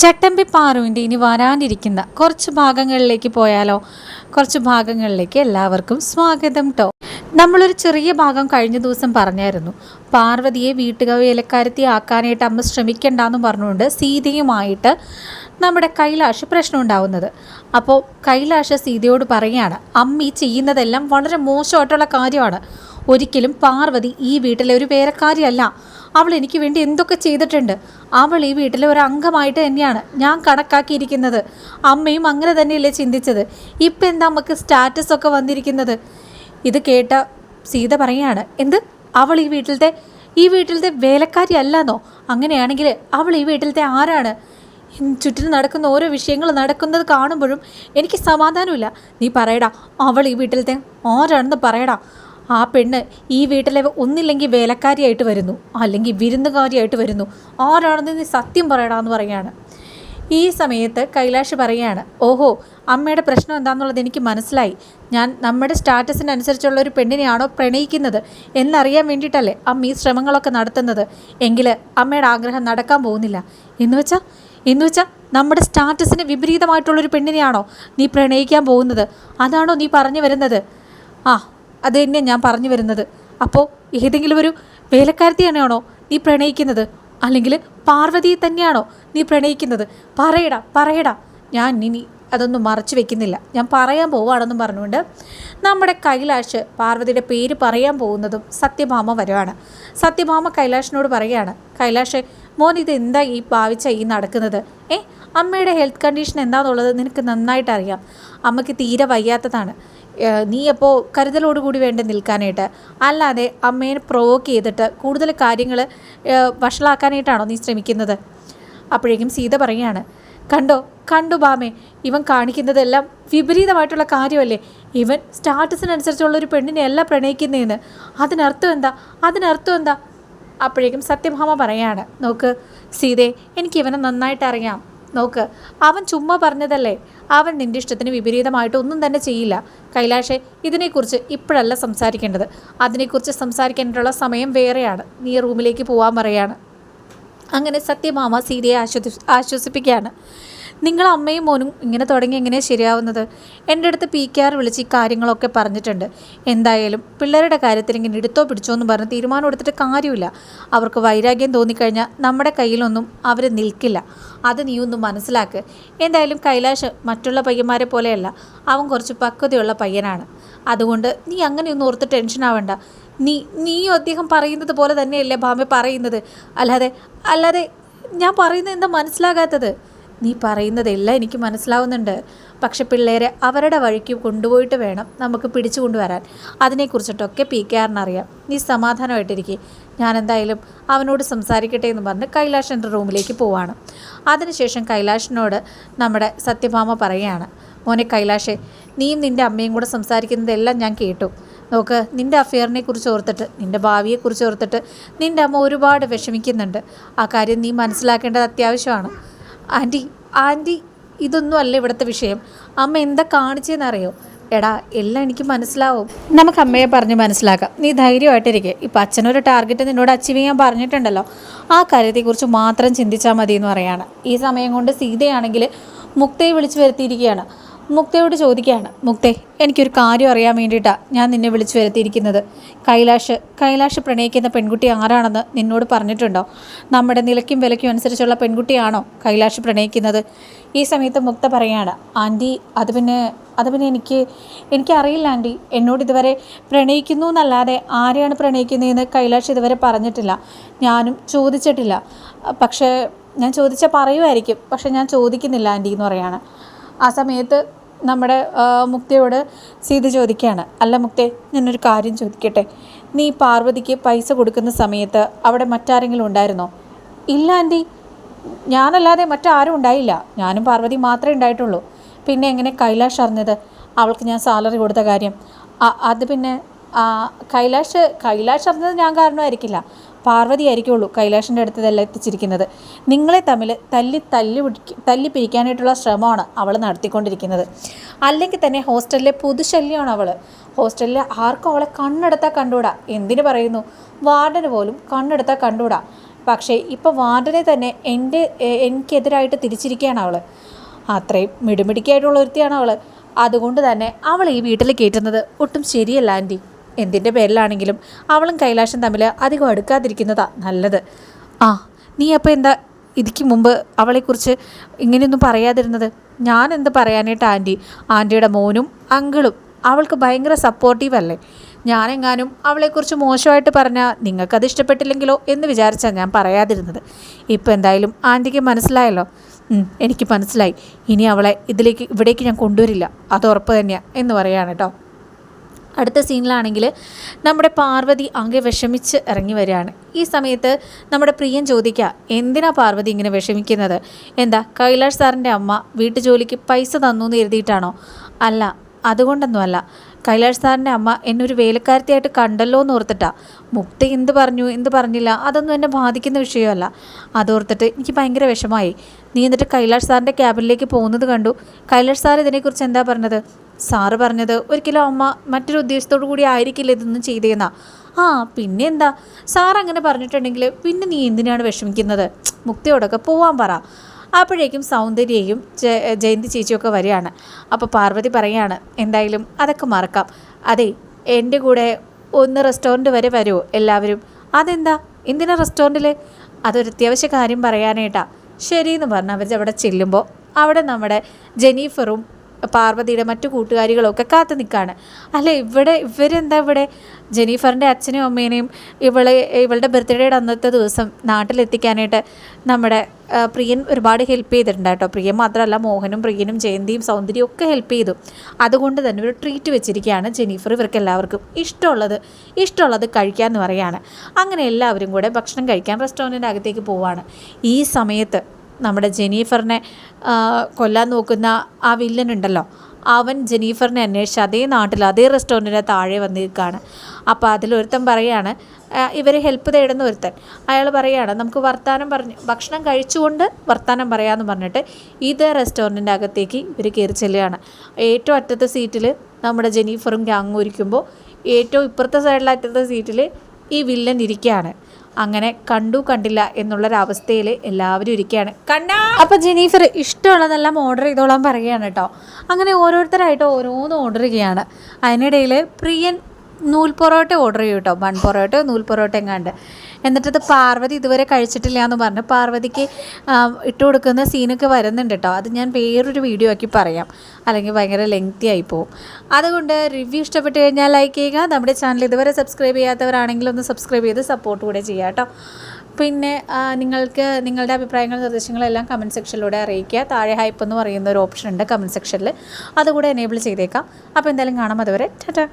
ചട്ടമ്പി പാറുവിന്റെ ഇനി വരാനിരിക്കുന്ന കുറച്ച് ഭാഗങ്ങളിലേക്ക് പോയാലോ? കുറച്ച് ഭാഗങ്ങളിലേക്ക് എല്ലാവർക്കും സ്വാഗതം ട്ടോ. നമ്മളൊരു ചെറിയ ഭാഗം കഴിഞ്ഞ ദിവസം പറഞ്ഞായിരുന്നു. പാർവതിയെ വീട്ടുക ഇലക്കാരത്തി ആക്കാനായിട്ട് അമ്മ ശ്രമിക്കണ്ടെന്ന് പറഞ്ഞുകൊണ്ട് സീതയുമായിട്ട് നമ്മുടെ കൈലാഷ് പ്രശ്നം ഉണ്ടാവുന്നത്. അപ്പോൾ കൈലാഷ് സീതയോട് പറയുകയാണ് അമ്മ ഈ ചെയ്യുന്നതെല്ലാം വളരെ മോശമായിട്ടുള്ള കാര്യമാണ്. ഒരിക്കലും പാർവതി ഈ വീട്ടിലെ ഒരു വേലക്കാരിയല്ല അവൾ എനിക്ക് വേണ്ടി എന്തൊക്കെ ചെയ്തിട്ടുണ്ട്? അവൾ ഈ വീട്ടിലെ ഒരു അംഗമായിട്ട് തന്നെയാണ് ഞാൻ കണക്കാക്കിയിരിക്കുന്നത്. അമ്മയും അങ്ങനെ തന്നെയല്ലേ ചിന്തിച്ചത്. ഇപ്പം എന്താ നമുക്ക് സ്റ്റാറ്റസ് ഒക്കെ വന്നിരിക്കുന്നത്? ഇത് കേട്ട സീത പറയാണ് എന്ത്? അവൾ ഈ വീട്ടിലത്തെ ഈ വീട്ടിലത്തെ വേലക്കാരി അല്ലെന്നോ? അങ്ങനെയാണെങ്കിൽ അവൾ ഈ വീട്ടിലത്തെ ആരാണ്? ചുറ്റിനും നടക്കുന്ന ഓരോ വിഷയങ്ങൾ നടക്കുന്നത് കാണുമ്പോഴും എനിക്ക് സമാധാനമില്ല. നീ പറയടാ അവൾ ഈ വീട്ടിലത്തെ ആരാണെന്ന് പറയടാ. ആ പെണ്ണ് ഈ വീട്ടിലെ ഒന്നില്ലെങ്കിൽ വേലക്കാരിയായിട്ട് വരുന്നു അല്ലെങ്കിൽ വിരുന്നുകാരിയായിട്ട് വരുന്നു. ആരാണെന്ന് നീ സത്യം പറയടാ എന്ന് പറയാണ്. ഈ സമയത്ത് കൈലാഷ് പറയാണ് ഓഹോ അമ്മയുടെ പ്രശ്നം എന്താണെന്നുള്ളത് എനിക്ക് മനസ്സിലായി. ഞാൻ നമ്മുടെ സ്റ്റാറ്റസിനനുസരിച്ചുള്ള ഒരു പെണ്ണിനെയാണോ പ്രണയിക്കുന്നത് എന്നറിയാൻ വേണ്ടിയിട്ടല്ലേ അമ്മ ഈ ശ്രമങ്ങളൊക്കെ നടത്തുന്നത്. എങ്കിൽ അമ്മയുടെ ആഗ്രഹം നടക്കാൻ പോകുന്നില്ല. എന്ന് വെച്ചാൽ എന്ന് വെച്ചാൽ നമ്മുടെ സ്റ്റാറ്റസിന് വിപരീതമായിട്ടുള്ളൊരു പെണ്ണിനെയാണോ നീ പ്രണയിക്കാൻ പോകുന്നത്? അതാണോ നീ പറഞ്ഞു വരുന്നത്? ആ അത് തന്നെയാണ് ഞാൻ പറഞ്ഞു വരുന്നത്. അപ്പോൾ ഏതെങ്കിലും ഒരു വേലക്കാരത്തിയാണോ നീ പ്രണയിക്കുന്നത്? അല്ലെങ്കിൽ പാർവതിയെ തന്നെയാണോ നീ പ്രണയിക്കുന്നത്? പറയടാ പറയടാ. ഞാൻ ഇനി അതൊന്നും മറച്ചു വെക്കുന്നില്ല. ഞാൻ പറയാൻ പോവുകയാണെന്നും പറഞ്ഞുകൊണ്ട് നമ്മുടെ കൈലാഷ് പാർവതിയുടെ പേര് പറയാൻ പോകുന്നതും സത്യഭാമ വരുവാണ്. സത്യഭാമ കൈലാഷിനോട് പറയുകയാണ് കൈലാഷ് മോൻ ഇത് എന്താ ഈ ഭാവിച്ച ഈ നടക്കുന്നത്? ഏ? അമ്മയുടെ ഹെൽത്ത് കണ്ടീഷൻ എന്താണെന്നുള്ളത് നിനക്ക് നന്നായിട്ട് അറിയാം അമ്മയ്ക്ക് തീരെ വയ്യാത്തതാണ്. നീ അപ്പോൾ കരുതലോടുകൂടി വേണ്ട നിൽക്കാനായിട്ട്? അല്ലാതെ അമ്മേനെ പ്രൊവോക്ക് ചെയ്തിട്ട് കൂടുതൽ കാര്യങ്ങൾ വഷളാക്കാനായിട്ടാണോ നീ ശ്രമിക്കുന്നത്? അപ്പോഴേക്കും സീത പറയാണ് കണ്ടോ കണ്ടു ബാമേ ഇവൻ കാണിക്കുന്നതെല്ലാം വിപരീതമായിട്ടുള്ള കാര്യമല്ലേ? ഇവൻ സ്റ്റാറ്റസിനനുസരിച്ചുള്ള ഒരു പെണ്ണിനെ അല്ല പ്രണയിക്കുന്നതെന്ന് അതിനർത്ഥം എന്താ? അതിനർത്ഥം എന്താ? അപ്പോഴേക്കും സത്യഭാമ പറയാണ് നോക്ക് സീതേ എനിക്ക് ഇവനെ നന്നായിട്ട് അറിയാം. നോക്ക് അവൻ ചുമ്മാ പറഞ്ഞതല്ലേ? അവൻ നിന്റെ ഇഷ്ടത്തിന് വിപരീതമായിട്ട് ഒന്നും തന്നെ ചെയ്യില്ല. കൈലാഷെ ഇതിനെക്കുറിച്ച് ഇപ്പോഴല്ല സംസാരിക്കേണ്ടത്. അതിനെക്കുറിച്ച് സംസാരിക്കേണ്ടിട്ടുള്ള സമയം വേറെയാണ്. നീ റൂമിലേക്ക് പോകാൻ പറയാണ്. അങ്ങനെ സത്യമാമ സീതയെ ആശ്വസി ആശ്വസിപ്പിക്കുകയാണ്. നിങ്ങൾ അമ്മയും മോനും ഇങ്ങനെ തുടങ്ങി എങ്ങനെയാണ് ശരിയാവുന്നത്? എന്റെ അടുത്ത് പി കെ ആർ വിളിച്ച് ഈ കാര്യങ്ങളൊക്കെ പറഞ്ഞിട്ടുണ്ട്. എന്തായാലും പിള്ളേരുടെ കാര്യത്തിൽ ഇങ്ങനെ എടുത്തോ പിടിച്ചോ എന്ന് പറഞ്ഞ് തീരുമാനം എടുത്തിട്ട് കാര്യമില്ല. അവർക്ക് വൈരാഗ്യം തോന്നിക്കഴിഞ്ഞാൽ നമ്മുടെ കയ്യിലൊന്നും അവർ നിൽക്കില്ല. അത് നീ ഒന്ന് മനസ്സിലാക്ക്. എന്തായാലും കൈലാഷ് മറ്റുള്ള പയ്യന്മാരെ പോലെയല്ല. അവൻ കുറച്ച് പക്വതയുള്ള പയ്യനാണ്. അതുകൊണ്ട് നീ അങ്ങനെയൊന്നും ഓർത്ത് ടെൻഷൻ ആവണ്ട. നീ നീയും അദ്ദേഹം പറയുന്നത് പോലെ തന്നെയല്ലേ ഭാമ പറയുന്നത്? അല്ലാതെ അല്ലാതെ ഞാൻ പറയുന്നത് എന്താ മനസ്സിലാകാത്തത്? നീ പറയുന്നതെല്ലാം എനിക്ക് മനസ്സിലാവുന്നുണ്ട്. പക്ഷെ പിള്ളേരെ അവരുടെ വഴിക്ക് കൊണ്ടുപോയിട്ട് വേണം നമുക്ക് പിടിച്ചു കൊണ്ടുവരാൻ. അതിനെക്കുറിച്ചിട്ടൊക്കെ പി കെ ആറിനറിയാം. നീ സമാധാനമായിട്ടിരിക്കെ. ഞാൻ എന്തായാലും അവനോട് സംസാരിക്കട്ടെ എന്ന് പറഞ്ഞ് കൈലാഷിന്റെ റൂമിലേക്ക് പോവാണ്. അതിനുശേഷം കൈലാഷിനോട് നമ്മുടെ സത്യഭാമ പറയുകയാണ്. മോനെ കൈലാഷെ നീയും നിന്റെ അമ്മയും കൂടെ സംസാരിക്കുന്നതെല്ലാം ഞാൻ കേട്ടു. നോക്ക് നിന്റെ അഫെയറിനെ കുറിച്ച് ഓർത്തിട്ട് നിന്റെ ഭാവിയെക്കുറിച്ച് ഓർത്തിട്ട് നിന്റെ അമ്മ ഒരുപാട് വിഷമിക്കുന്നുണ്ട്. ആ കാര്യം നീ മനസ്സിലാക്കേണ്ടത് അത്യാവശ്യമാണ്. ആന്റി ആന്റി ഇതൊന്നും അല്ല ഇവിടുത്തെ വിഷയം. അമ്മ എന്താ കാണിച്ചതെന്നറിയോ എടാ എല്ലാം എനിക്ക് മനസ്സിലാവും. നമുക്ക് അമ്മയെ പറഞ്ഞ് മനസ്സിലാക്കാം. നീ ധൈര്യമായിട്ടിരിക്കുക ഇപ്പം അച്ഛനൊരു ടാർഗറ്റ് നിന്നോട് അച്ചീവ് ചെയ്യാൻ പറഞ്ഞിട്ടുണ്ടല്ലോ. ആ കാര്യത്തെക്കുറിച്ച് മാത്രം ചിന്തിച്ചാൽ മതി എന്ന് പറയാണ്. ഈ സമയം കൊണ്ട് സീതയാണെങ്കിൽ മുക്തയെ വിളിച്ചു വരുത്തിയിരിക്കുകയാണ്. മുക്തയോട് ചോദിക്കുകയാണ് മുക്തേ എനിക്കൊരു കാര്യം അറിയാൻ വേണ്ടിയിട്ടാണ് ഞാൻ നിന്നെ വിളിച്ചു വരുത്തിയിരിക്കുന്നത്. കൈലാഷ് കൈലാഷ് പ്രണയിക്കുന്ന പെൺകുട്ടി ആരാണെന്ന് നിന്നോട് പറഞ്ഞിട്ടുണ്ടോ? നമ്മുടെ നിലയ്ക്കും വിലയ്ക്കും അനുസരിച്ചുള്ള പെൺകുട്ടിയാണോ കൈലാഷ് പ്രണയിക്കുന്നത്? ഈ സമയത്ത് മുക്ത പറയാണ് ആന്റി അത് പിന്നെ അത് പിന്നെ എനിക്ക് എനിക്കറിയില്ല ആന്റി. എന്നോട് ഇതുവരെ പ്രണയിക്കുന്നു എന്നല്ലാതെ ആരെയാണ് പ്രണയിക്കുന്നതെന്ന് കൈലാഷ് ഇതുവരെ പറഞ്ഞിട്ടില്ല. ഞാനും ചോദിച്ചിട്ടില്ല. പക്ഷേ ഞാൻ ചോദിച്ചാൽ പറയുമായിരിക്കും. പക്ഷേ ഞാൻ ചോദിക്കുന്നില്ല ആന്റി എന്ന് പറയാണ്. ആ സമയത്ത് നമ്മുടെ മുക്തയോട് സീത ചോദിക്കുകയാണ്. അല്ല മുക്തെ ഞാനൊരു കാര്യം ചോദിക്കട്ടെ. നീ പാർവതിക്ക് പൈസ കൊടുക്കുന്ന സമയത്ത് അവിടെ മറ്റാരെങ്കിലും ഉണ്ടായിരുന്നോ? ഇല്ല ആന്റി. ഞാനല്ലാതെ മറ്റാരും ഉണ്ടായില്ല. ഞാനും പാർവതി മാത്രമേ ഉണ്ടായിട്ടുള്ളൂ. പിന്നെ എങ്ങനെ കൈലാഷ് അറിഞ്ഞത്? അവൾക്ക് ഞാൻ സാലറി കൊടുത്ത കാര്യം. അത് പിന്നെ കൈലാഷ് കൈലാഷ് അറിഞ്ഞത് ഞാൻ കാരണമായിരിക്കില്ല. പാർവതി ആയിരിക്കുള്ളൂ കൈലാഷിന്റെ അടുത്ത് ഇതെല്ലാം എത്തിച്ചിരിക്കുന്നത്. നിങ്ങളെ തമ്മിൽ തല്ലി തല്ലി തല്ലി പിരിക്കാനായിട്ടുള്ള ശ്രമമാണ് അവൾ നടത്തിക്കൊണ്ടിരിക്കുന്നത്. അല്ലെങ്കിൽ തന്നെ ഹോസ്റ്റലിലെ പുതുശല്യമാണ് അവൾ. ഹോസ്റ്റലിൽ ആർക്കും അവളെ കണ്ണെടുത്താൽ കണ്ടുകൂടാ. എന്തിനു പറയുന്നു? വാർഡന് പോലും കണ്ണെടുത്താൽ കണ്ടുകൂടാ. പക്ഷേ ഇപ്പോൾ വാർഡനെ തന്നെ എന്റെ എനിക്കെതിരായിട്ട് തിരിച്ചിരിക്കുകയാണ് അവൾ. അത്രയും മിടുമിടിക്കായിട്ടുള്ള ഒരുത്തിയാണ് അവൾ. അതുകൊണ്ട് തന്നെ അവൾ ഈ വീട്ടിൽ കയറ്റുന്നത് ഒട്ടും ശരിയല്ല ആന്റി. എന്തിന്റെ പേരിലാണെങ്കിലും അവളും കൈലാഷും തമ്മിൽ അധികം അടുക്കാതിരിക്കുന്നതാ നല്ലത്. ആ നീ അപ്പോൾ എന്താ ഇതിക്ക് മുമ്പ് അവളെക്കുറിച്ച് ഇങ്ങനെയൊന്നും പറയാതിരുന്നത്? ഞാൻ എന്ത് പറയാനായിട്ട് ആന്റി? ആന്റിയുടെ മോനും അങ്കിളും അവൾക്ക് ഭയങ്കര സപ്പോർട്ടീവ് അല്ലേ? ഞാനെങ്ങാനും അവളെക്കുറിച്ച് മോശമായിട്ട് പറഞ്ഞാൽ നിങ്ങൾക്കത് ഇഷ്ടപ്പെട്ടില്ലെങ്കിലോ എന്ന് വിചാരിച്ചാണ് ഞാൻ പറയാതിരുന്നത്. ഇപ്പോൾ എന്തായാലും ആന്റിക്ക് മനസ്സിലായല്ലോ. എനിക്ക് മനസ്സിലായി. ഇനി അവളെ ഇതിലേക്ക് ഇവിടേക്ക് ഞാൻ കൊണ്ടുവരില്ല. അത് ഉറപ്പ് തന്നെയാണ് എന്ന് പറയുകയാണ് കേട്ടോ. അടുത്ത സീനിലാണെങ്കിൽ നമ്മുടെ പാർവതി അങ്ങ് വിഷമിച്ച് ഇറങ്ങി വരികയാണ്. ഈ സമയത്ത് നമ്മുടെ പ്രിയൻ ചോദിക്കുക എന്തിനാ പാർവതി ഇങ്ങനെ വിഷമിക്കുന്നത്? എന്താ കൈലാഷ് സാറിന്റെ അമ്മ വീട്ടു ജോലിക്ക് പൈസ തന്നു എന്ന് എഴുതിയിട്ടാണോ? അല്ല അതുകൊണ്ടൊന്നുമല്ല. കൈലാഷ് സാറിന്റെ അമ്മ എന്നൊരു വേലക്കാരത്തിയായിട്ട് കണ്ടല്ലോ എന്ന് ഓർത്തിട്ടാ. മുക്തി എന്ത് പറഞ്ഞു എന്ത് പറഞ്ഞില്ല അതൊന്നും എന്നെ ബാധിക്കുന്ന വിഷയമല്ല. അതോർത്തിട്ട് എനിക്ക് ഭയങ്കര വിഷമായി നീ എന്നിട്ട് കൈലാഷ് സാറിന്റെ ക്യാബിനിലേക്ക് പോകുന്നത് കണ്ടു. കൈലാഷ് സാർ ഇതിനെക്കുറിച്ച് എന്താ പറഞ്ഞത്? സാറ് പറഞ്ഞത് ഒരിക്കലും അമ്മ മറ്റൊരു ഉദ്ദേശത്തോടു കൂടി ആയിരിക്കില്ല ഇതൊന്നും ചെയ്തേന്ന. ആ പിന്നെന്താ? സാർ അങ്ങനെ പറഞ്ഞിട്ടുണ്ടെങ്കിൽ പിന്നെ നീ എന്തിനാണ് വിഷമിക്കുന്നത്? മുക്തിയോടൊക്കെ പോവാൻ പറ. അപ്പോഴേക്കും സൗന്ദര്യയും ജയന്തി ചേച്ചിയൊക്കെ വരികയാണ്. അപ്പോൾ പാർവതി പറയാണ് എന്തായാലും അതൊക്കെ മറക്കാം. അതെ എന്റെ കൂടെ ഒന്ന് റെസ്റ്റോറന്റ് വരെ വരുമോ എല്ലാവരും. അതെന്താ? എന്തിനാ റെസ്റ്റോറന്റിൽ അതൊരു അത്യാവശ്യ കാര്യം പറയാനായിട്ടാ. ശരിയെന്ന് പറഞ്ഞ് അവർ അവിടെ ചെല്ലുമ്പോൾ അവിടെ നമ്മുടെ ജെനീഫറും പാർവതിയുടെ മറ്റു കൂട്ടുകാരികളൊക്കെ കാത്തു നിൽക്കുകയാണ് അല്ല ഇവിടെ ഇവരെന്താ ഇവിടെ? ജെനീഫറിന്റെ അച്ഛനെയും അമ്മേനെയും ഇവളെ ഇവളുടെ ബർത്ത്ഡേയുടെ അന്നത്തെ ദിവസം നാട്ടിലെത്തിക്കാനായിട്ട് നമ്മുടെ പ്രിയൻ ഒരുപാട് ഹെൽപ്പ് ചെയ്തിട്ടുണ്ട് കേട്ടോ. പ്രിയൻ മാത്രമല്ല മോഹനും പ്രിയനും ജയന്തിയും സൗന്ദര്യവും ഒക്കെ ഹെൽപ്പ് ചെയ്തു. അതുകൊണ്ട് തന്നെ ഒരു ട്രീറ്റ് വെച്ചിരിക്കുകയാണ് ജെനീഫർ ഇവർക്ക് എല്ലാവർക്കും ഇഷ്ടമുള്ളത് ഇഷ്ടമുള്ളത് കഴിക്കാമെന്ന് പറയുകയാണ്. അങ്ങനെ എല്ലാവരും കൂടെ ഭക്ഷണം കഴിക്കാൻ റെസ്റ്റോറന്റിന്റെ അകത്തേക്ക് പോവുകയാണ് ഈ സമയത്ത് നമ്മുടെ ജെനീഫറിനെ കൊല്ലാൻ നോക്കുന്ന ആ വില്ലനുണ്ടല്ലോ. അവൻ ജെനീഫറിനെ അന്വേഷിച്ച് അതേ നാട്ടിൽ അതേ റെസ്റ്റോറന്റിന്റെ താഴെ വന്നിരിക്കുകയാണ്. അപ്പോൾ അതിലൊരുത്തൻ പറയാണ് ഇവരെ ഹെൽപ്പ് തേടുന്ന ഒരുത്തൻ. അയാൾ പറയാണ് നമുക്ക് വർത്തമാനം പറഞ്ഞ് ഭക്ഷണം കഴിച്ചുകൊണ്ട് വർത്തമാനം പറയാമെന്ന് പറഞ്ഞിട്ട് ഇതേ റെസ്റ്റോറന്റിന്റെ അകത്തേക്ക് ഇവർ കയറി ചെല്ലുകയാണ്. ഏറ്റവും അറ്റത്തെ സീറ്റിൽ നമ്മുടെ ജെനീഫറും ഗ്യാങ്ങും ഇരിക്കുമ്പോൾ ഏറ്റവും ഇപ്പുറത്തെ സൈഡിലെ അറ്റത്തെ സീറ്റിൽ ഈ വില്ലൻ ഇരിക്കുകയാണ്. അങ്ങനെ കണ്ടു കണ്ടില്ല എന്നുള്ളൊരവസ്ഥയിൽ എല്ലാവരും ഇരിക്കുകയാണ് കണ്ണാ! അപ്പൊ ജെനീഫർ ഇഷ്ടമുള്ളതെല്ലാം ഓർഡർ ചെയ്തോളാൻ പറയുകയാണ് കേട്ടോ. അങ്ങനെ ഓരോരുത്തരായിട്ട് ഓരോന്ന് ഓർഡർ ചെയ്യുകയാണ്. അതിനിടയിൽ പ്രിയൻ നൂൽ പൊറോട്ട ഓർഡർ ചെയ്യും കേട്ടോ. ബൺ പൊറോട്ട നൂൽ പൊറോട്ടയും എങ്ങാണ്ട്. എന്നിട്ടത് പാർവതി ഇതുവരെ കഴിച്ചിട്ടില്ല എന്ന് പറഞ്ഞ്. പാർവതിക്ക് ഇട്ട് കൊടുക്കുന്ന സീനൊക്കെ വരുന്നുണ്ട് കേട്ടോ അത് ഞാൻ വേറൊരു വീഡിയോ ആക്കി പറയാം. അല്ലെങ്കിൽ ഭയങ്കര ലെങ്തി ആയി പോകും അതുകൊണ്ട് റിവ്യൂ ഇഷ്ടപ്പെട്ട് കഴിഞ്ഞാൽ ലൈക്ക് ചെയ്യുക. നമ്മുടെ ചാനൽ ഇതുവരെ സബ്സ്ക്രൈബ് ചെയ്യാത്തവരാണെങ്കിൽ ഒന്ന് സബ്സ്ക്രൈബ് ചെയ്ത് സപ്പോർട്ട് കൂടെ ചെയ്യുക കേട്ടോ പിന്നെ നിങ്ങൾക്ക് നിങ്ങളുടെ അഭിപ്രായങ്ങൾ നിർദ്ദേശങ്ങളെല്ലാം കമന്റ് സെക്ഷനിലൂടെ അറിയിക്കുക. താഴെ ഹൈപ്പ് എന്ന് പറയുന്ന ഒരു ഓപ്ഷൻ ഉണ്ട് കമന്റ് സെക്ഷനിൽ അതുകൂടെ എനേബിൾ ചെയ്തേക്കാം. അപ്പോൾ എന്തായാലും കാണാം അതുവരെ. ടാറ്റാ.